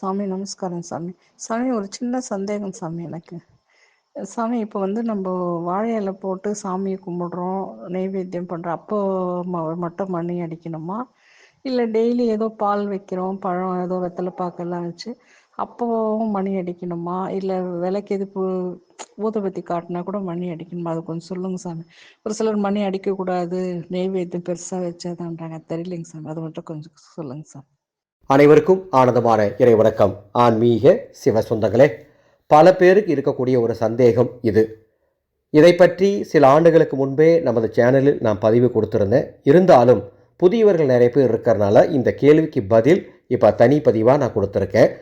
சாமி நமஸ்காரம் சாமி. சாமி ஒரு சின்ன சந்தேகம் சாமி எனக்கு. சாமி இப்போ வந்து நம்ம வாழை இலை போட்டு சாமியை கும்பிடுறோம் நெய்வேத்தியம் பண்ணுறோம் அப்போ ம- மட்டும் மணி அடிக்கணுமா? இல்லை டெய்லி ஏதோ பால் வைக்கிறோம் பழம் ஏதோ வெத்தலை பாக்கெல்லாம் வச்சு அப்போவும் மணி அடிக்கணுமா? இல்லை விலைக்கு எதுப்பு ஊதுபத்தி காட்டினா கூட மணி அடிக்கணுமா? அது கொஞ்சம் சொல்லுங்க சாமி. ஒரு சிலர் மணி அடிக்கக்கூடாது நெய்வேத்தியம் பெருசாக வச்சாதான்றாங்க. தெரியலைங்க சாமி அது மட்டும் கொஞ்சம் சொல்லுங்க சாமி. அனைவருக்கும் ஆனந்தமான இறை வணக்கம். ஆன்மீக சிவ சொந்தங்களே பல பேருக்கு இருக்கக்கூடிய ஒரு சந்தேகம் இது. இதை பற்றி சில ஆண்டுகளுக்கு முன்பே நமது சேனலில் நான் பதிவு கொடுத்துருந்தேன். இருந்தாலும் புதியவர்கள் நிறைய பேர் இருக்கிறனால இந்த கேள்விக்கு பதில் இப்போ தனி பதிவாக நான் கொடுத்துருக்கேன்.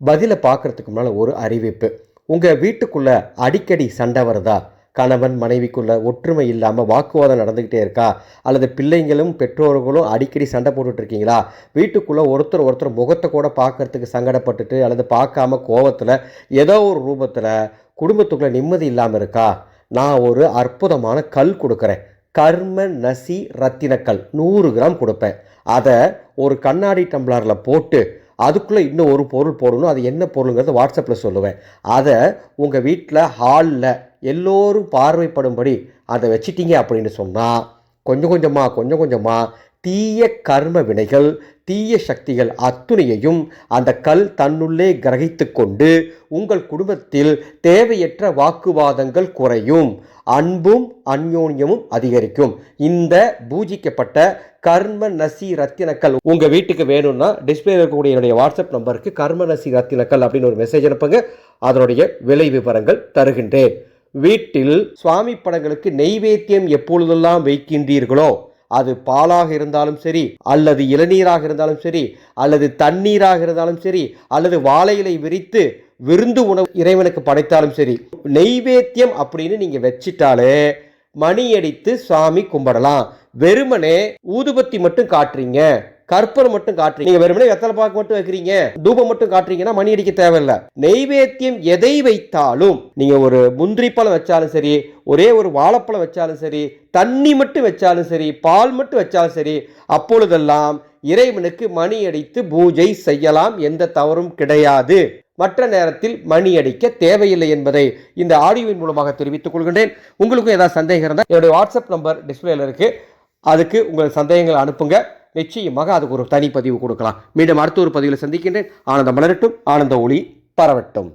பதிலை பார்க்கறதுக்கு முன்னால் ஒரு அறிவிப்பு. உங்கள் வீட்டுக்குள்ளே அடிக்கடி சண்டை வருதா? கணவன் மனைவிக்குள்ள ஒற்றுமை இல்லாமல் வாக்குவாதம் நடந்துக்கிட்டே இருக்கா? அல்லது பிள்ளைங்களும் பெற்றோர்களும் அடிக்கடி சண்டை போட்டுட்டு இருக்கீங்களா? வீட்டுக்குள்ளே ஒருத்தர் ஒருத்தர் முகத்தை கூட பார்க்கறதுக்கு சங்கடப்பட்டுட்டு அல்லது பார்க்காம கோவத்தில் ஏதோ ஒரு ரூபத்தில் குடும்பத்துக்குள்ளே நிம்மதி இல்லாமல் இருக்கா? நான் ஒரு அற்புதமான கல் கொடுக்குறேன். கர்ம நசி ரத்தினக்கல். நூறு கிராம் கொடுப்பேன். அதை ஒரு கண்ணாடி டம்ளரில் போட்டு அதுக்குள்ளே இன்னும் ஒரு பொருள் போடணும். அது என்ன பொருளுங்கிறத வாட்ஸ்அப்பில் சொல்லுவேன். அதை உங்கள் வீட்டில் ஹாலில் எல்லோரும் பார்வைப்படும்படி அதை வச்சிட்டீங்க அப்படின்னு சொன்னால் கொஞ்சம் கொஞ்சமாக கொஞ்சம் கொஞ்சமாக தீய கர்ம வினைகள் தீய சக்திகள் அத்துணையையும் அந்த கல் தன்னுள்ளே கிரகித்து கொண்டு உங்கள் குடும்பத்தில் தேவையற்ற வாக்குவாதங்கள் குறையும் அன்பும் அந்யோன்யமும் அதிகரிக்கும். இந்த பூஜிக்கப்பட்ட கர்ம நசி ரத்தினக்கல் உங்கள் வீட்டுக்கு வேணும்னா டிஸ்பிளே இருக்கக்கூடிய என்னுடைய வாட்ஸ்அப் நம்பருக்கு கர்ம நசி ரத்தினக்கல் அப்படின்னு ஒரு மெசேஜ் அனுப்புங்க. அதனுடைய விலை விவரங்கள் தருகின்றேன். வீட்டில் சுவாமி படங்களுக்கு நெய்வேத்தியம் எப்பொழுதெல்லாம் வைக்கின்றீர்களோ அது பாலாக இருந்தாலும் சரி அல்லது இளநீராக இருந்தாலும் சரி அல்லது தண்ணீராக இருந்தாலும் சரி அல்லது வாழையிலை விரித்து விருந்து உணவு இறைவனுக்கு படைத்தாலும் சரி நெய்வேத்தியம் அப்படின்னு நீங்கள் வச்சிட்டாலே மணி அடித்து சாமி கும்பிடலாம். வெறுமனே ஊதுபத்தி மட்டும் காட்டுறீங்க. கற்பூரம் மட்டும் காட்டுறீங்க. நீங்க வெறுமனே வெத்தலை பாக்கு மட்டும் வைக்கிறீங்க. தூபம் மட்டும் காட்டுறீங்கன்னா மணி அடிக்க தேவையில்லை. நெய்வேத்தியம் எதை வைத்தாலும் நீங்க ஒரு முந்திரி பழம் வச்சாலும் சரி ஒரே ஒரு வாழைப்பழம் வச்சாலும் சரி தண்ணி மட்டும் வச்சாலும் சரி பால் மட்டும் வச்சாலும் சரி அப்பொழுதெல்லாம் இறைவனுக்கு மணி அடித்து பூஜை செய்யலாம். எந்த தவறும் கிடையாது. மற்ற நேரத்தில் மணி அடிக்க தேவையில்லை என்பதை இந்த ஆடியோவின் மூலமாக தெரிவித்துக் கொள்கின்றேன். உங்களுக்கும் ஏதாவது சந்தேகம் இருந்தால் என்னுடைய வாட்ஸ்அப் நம்பர் டிஸ்பிளேல இருக்கு. அதுக்கு உங்கள் சந்தேகங்களை அனுப்புங்க. நிச்சயமாக அதுக்கு ஒரு தனி பதிவு கொடுக்கலாம். மீண்டும் அடுத்த ஒரு பதிவில் சந்திக்கின்றேன். ஆனந்தம் மலரட்டும். ஆனந்த ஒளி பரவட்டும்.